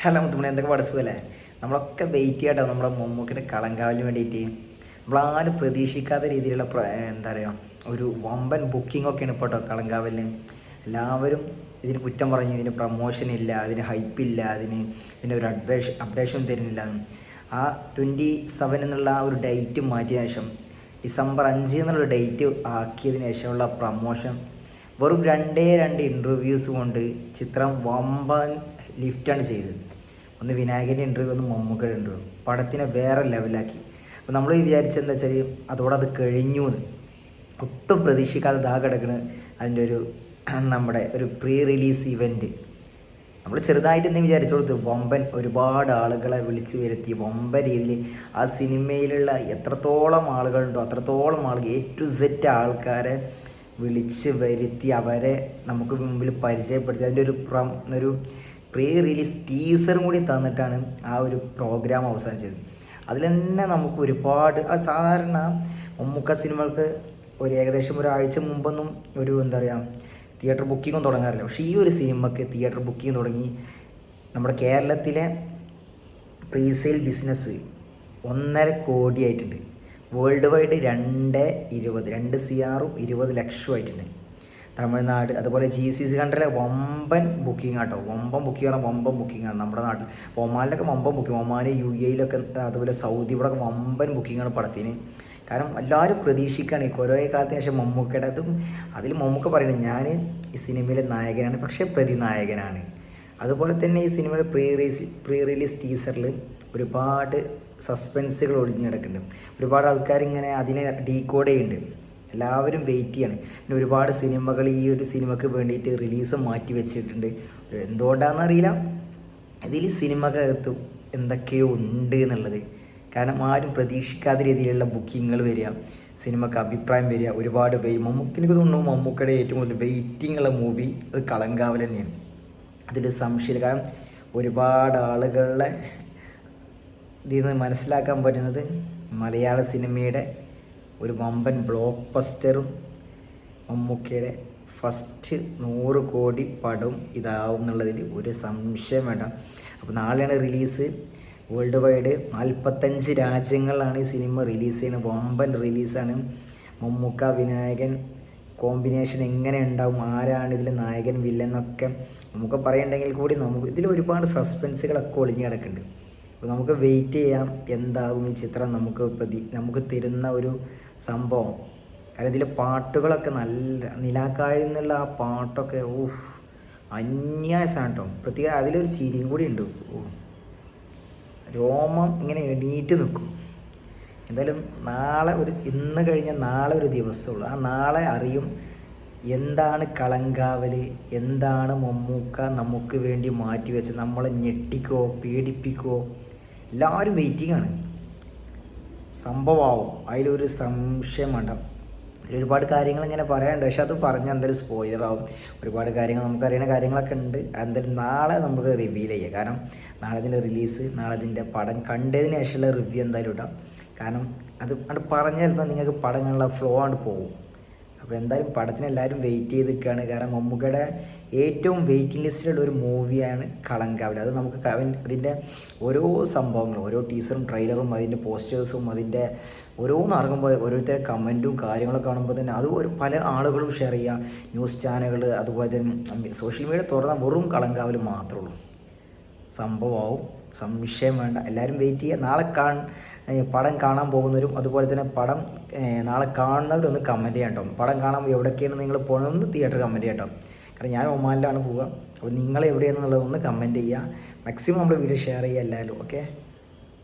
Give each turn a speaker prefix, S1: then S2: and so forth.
S1: Hello മുത്തുമണി എന്തൊക്കെ പഠിച്ചുമല്ലേ നമ്മളൊക്കെ wait ചെയ്യട്ടോ നമ്മുടെ മമ്മൂക്കിയുടെ കളങ്കാവിന് വേണ്ടിയിട്ട്. നമ്മളാരും പ്രതീക്ഷിക്കാത്ത രീതിയിലുള്ള എന്താ പറയുക ഒരു വമ്പൻ ബുക്കിംഗ് ഒക്കെയാണ് ഇപ്പോൾ കേട്ടോ കളങ്കാവലിന്. എല്ലാവരും ഇതിന് കുറ്റം പറഞ്ഞ് ഇതിന് പ്രൊമോഷൻ ഇല്ല അതിന് ഹൈപ്പ് ഇല്ല അതിന് പിന്നെ ഒരു അപ്ഡേഷൻ അപ്ഡേഷൻ തരുന്നില്ല. ആ ട്വന്റി സെവൻ എന്നുള്ള ആ ഒരു ഡേറ്റ് മാറ്റിയ ശേഷം ഡിസംബർ അഞ്ച് എന്നുള്ള ഡേറ്റ് ആക്കിയതിന് ശേഷമുള്ള പ്രൊമോഷൻ വെറും രണ്ടേ രണ്ട് ഇന്റർവ്യൂസ് കൊണ്ട് ചിത്രം വമ്പൻ ലിഫ്റ്റാണ് ചെയ്തത്. ഒന്ന് വിനായകന്റെ ഇന്റർവ്യൂ ഒന്ന് മമ്മൂക്കയുടെ ഇന്റർവ്യൂ പടത്തിനെ വേറെ ലെവലാക്കി അപ്പോൾ നമ്മൾ വിചാരിച്ചെന്താ വെച്ചാൽ അതോടെ അത് കഴിഞ്ഞു എന്ന് ഒട്ടും പ്രതീക്ഷിക്കാതെ ദാ കിടക്കണ് അതിന്റെ ഒരു നമ്മുടെ ഒരു പ്രീ റിലീസ് ഇവന്റ് നമ്മൾ ചെറുതായിട്ട് എന്തെങ്കിലും വിചാരിച്ചു വമ്പൻ ഒരുപാട് ആളുകളെ വിളിച്ച് വരുത്തി. വമ്പൻ രീതിയിൽ ആ സിനിമയിലുള്ള എത്രത്തോളം ആളുകളുണ്ടോ അത്രത്തോളം ആളുകൾ എ ടു സെറ്റ് ആൾക്കാരെ വിളിച്ച് വരുത്തി അവരെ നമുക്ക് മുമ്പിൽ പരിചയപ്പെടുത്തി. അതിന്റെ ഒരു ഒരു പ്രീ റിലീസ് ടീസറും കൂടി തന്നിട്ടാണ് ആ ഒരു പ്രോഗ്രാം അവസാനിച്ചത്. അതിൽ തന്നെ നമുക്ക് ഒരുപാട് അത് സാധാരണ മമ്മൂക്ക സിനിമകൾക്ക് ഒരു ഏകദേശം ഒരാഴ്ച മുമ്പൊന്നും ഒരു എന്താ പറയുക തിയേറ്റർ ബുക്കിങ്ങും തുടങ്ങാറില്ല. പക്ഷേ ഈ ഒരു സിനിമയ്ക്ക് തിയേറ്റർ ബുക്കിംഗ് തുടങ്ങി നമ്മുടെ കേരളത്തിലെ പ്രീസെയിൽ ബിസിനസ് ഒന്നര കോടിയായിട്ടുണ്ട് വേൾഡ് വൈഡ് രണ്ട് ഇരുപത് രണ്ട് സി ആറും ഇരുപത് ലക്ഷവും ആയിട്ടുണ്ട്. തമിഴ്നാട് അതുപോലെ ജി സി സി കൺട്രിയിലെ വമ്പൻ ബുക്കിംഗ് ആട്ടോ. വമ്പൻ ബുക്കിംഗ് ആണ് വമ്പൻ ബുക്കിംഗ് ആണ് നമ്മുടെ നാട്ടിൽ ഒമാനിലൊക്കെ വമ്പൻ ബുക്കിംഗ് ഒമാൻ യു എയിലൊക്കെ അതുപോലെ സൗദി ഇവിടെ വമ്പൻ ബുക്കിംഗ് ആണ് പടത്തിന്. കാരണം എല്ലാവരും പ്രതീക്ഷിക്കുകയാണ് ഈ കുറേ കാലത്തിന് ശേഷം മമ്മൂക്കയുടെ അതും അതിൽ മമ്മൂക്ക പറയുന്നത് ഞാൻ ഈ സിനിമയിലെ നായകനാണ് പക്ഷേ പ്രതിനായകനാണ്. അതുപോലെ തന്നെ ഈ സിനിമയുടെ പ്രീ റിലീസ് പ്രീ റിലീസ് ടീസറിൽ ഒരുപാട് സസ്പെൻസുകൾ ഒളിഞ്ഞു കിടക്കുന്നുണ്ട്. ഒരുപാട് ആൾക്കാർ ഇങ്ങനെ അതിനെ ഡീകോഡ് ചെയ്യുന്നുണ്ട്. എല്ലാവരും വെയിറ്റ് ചെയ്യാണ്. പിന്നെ ഒരുപാട് സിനിമകൾ ഈ ഒരു സിനിമയ്ക്ക് വേണ്ടിയിട്ട് റിലീസ് മാറ്റി വെച്ചിട്ടുണ്ട്. എന്തുകൊണ്ടാണെന്ന് അറിയില്ല. ഇതിൽ സിനിമക്കകത്ത് എന്തൊക്കെയോ ഉണ്ട് എന്നുള്ളത്. കാരണം ആരും പ്രതീക്ഷിക്കാത്ത രീതിയിലുള്ള ബുക്കിങ്ങുകൾ വരിക സിനിമക്ക് അഭിപ്രായം വരിക ഒരുപാട് വെയ് മമ്മൂക്ക് എനിക്ക് തോന്നുന്നു മമ്മൂക്കയുടെ ഏറ്റവും കൂടുതൽ വെയിറ്റിംഗ് ഉള്ള മൂവി അത് കളങ്കാവൽ തന്നെയാണ്. അതൊരു സംശയം കാരണം ഒരുപാട് ആളുകളുടെ ഇതിൽ നിന്ന് മനസ്സിലാക്കാൻ പറ്റുന്നത് മലയാള സിനിമയുടെ ഒരു വമ്പൻ ബ്ലോക്ക് ബസ്റ്ററും മമ്മൂക്കയുടെ ഫസ്റ്റ് നൂറ് കോടി പടം ഇതാവും എന്നുള്ളതിൽ ഒരു സംശയം വേണ്ട. അപ്പോൾ നാളെയാണ് റിലീസ് വേൾഡ് വൈഡ് നാൽപ്പത്തഞ്ച് രാജ്യങ്ങളിലാണ് ഈ സിനിമ റിലീസ് ചെയ്യുന്നത്. വമ്പൻ റിലീസാണ് മമ്മൂക്ക വിനായകൻ കോമ്പിനേഷൻ എങ്ങനെ ഉണ്ടാവും? ആരാണ് ഇതിൽ നായകൻ വില്ലെന്നൊക്കെ നമുക്ക് പറയണ്ടെങ്കിൽ കൂടി നമുക്ക് ഇതിൽ ഒരുപാട് സസ്പെൻസുകളൊക്കെ ഒളിഞ്ഞു കിടക്കുന്നുണ്ട്. അപ്പോൾ നമുക്ക് വെയിറ്റ് ചെയ്യാം. എന്താകും ഈ ചിത്രം നമുക്ക് പ്രതി നമുക്ക് തരുന്ന ഒരു സംഭവം. കാരണം ഇതിലെ പാട്ടുകളൊക്കെ നല്ല നിലാക്കായി എന്നുള്ള ആ പാട്ടൊക്കെ ഊഫ് അന്യായസാണ് കേട്ടോ പ്രത്യേക അതിലൊരു ചിരിയും കൂടി ഉണ്ട്. രോമം ഇങ്ങനെ എണീറ്റ് നിൽക്കും. എന്തായാലും നാളെ ഒരു ഇന്ന് കഴിഞ്ഞ നാളെ ഒരു ദിവസമുള്ളൂ. ആ നാളെ അറിയും എന്താണ് കളങ്കാവൽ എന്താണ് മമ്മൂക്ക നമുക്ക് വേണ്ടി മാറ്റി വെച്ച് നമ്മളെ ഞെട്ടിക്കോ പേടിപ്പിക്കോ എല്ലാവരും വെയിറ്റിംഗ് ആണ്. സംഭവമാവും അതിലൊരു സംശയം വേണ്ട. ഒരുപാട് കാര്യങ്ങൾ ഇങ്ങനെ പറയാനുണ്ട്. പക്ഷെ അത് പറഞ്ഞാൽ എന്തായാലും സ്പോയിലറാവും ഒരുപാട് കാര്യങ്ങൾ നമുക്കറിയുന്ന കാര്യങ്ങളൊക്കെ ഉണ്ട്. എന്തായാലും നാളെ നമുക്ക് റിവീൽ ചെയ്യാം. കാരണം നാളെ ഇതിന്റെ റിലീസ് നാളെ ഇതിന്റെ പടം കണ്ടതിന് ശേഷമുള്ള റിവ്യൂ എന്തായാലും ഇടാം. കാരണം അത് അത് പറഞ്ഞാൽ നിങ്ങൾക്ക് പടങ്ങളുടെ ഫ്ലോ ആണ് പോകും. അപ്പോൾ എന്തായാലും പടത്തിന് എല്ലാവരും വെയിറ്റ് ചെയ്ത് നിൽക്കുകയാണ് കാരണം മമ്മൂക്കയുടെ ഏറ്റവും വെയിറ്റിംഗ് ലിസ്റ്റിലുള്ള ഒരു മൂവിയാണ് കളങ്കാവൽ. അത് നമുക്ക് അതിന്റെ ഓരോ സംഭവങ്ങളും ഓരോ ടീസറും ട്രെയിലറും അതിന്റെ പോസ്റ്റേഴ്സും അതിന്റെ ഓരോന്ന് ഇറങ്ങുമ്പോൾ ഓരോരുത്തരുടെ കമന്റും കാര്യങ്ങളൊക്കെ കാണുമ്പോൾ തന്നെ അത് ഒരു പല ആളുകളും ഷെയർ ചെയ്യുക. ന്യൂസ് ചാനലുകൾ അതുപോലെ തന്നെ സോഷ്യൽ മീഡിയ തുറന്ന വെറും കളങ്കാവൽ മാത്രമേ ഉള്ളൂ. സംഭവമാവും. സംശയം വേണ്ട. എല്ലാവരും വെയിറ്റ് ചെയ്യുക. നാളെ ഏ, പടം കാണാൻ പോകുന്നവരും അതുപോലെ തന്നെ പടം നാളെ കാണുന്നവരും ഒന്ന് കമന്റ് ചെയ്യാം കേട്ടോ. പടം കാണാൻ എവിടേക്കാണ് നിങ്ങൾ പോകണമെന്ന് തിയേറ്റർ കമന്റ് ചെയ്യാം കേട്ടോ. കാരണം ഞാൻ ഒമാനിലാണ് പോവുക. അപ്പോൾ നിങ്ങൾ എവിടെയാണെന്നുള്ളതൊന്ന് കമന്റ് ചെയ്യുക. മാക്സിമം നമ്മൾ വീഡിയോ ഷെയർ ചെയ്യുക എല്ലാവരും. ഓക്കെ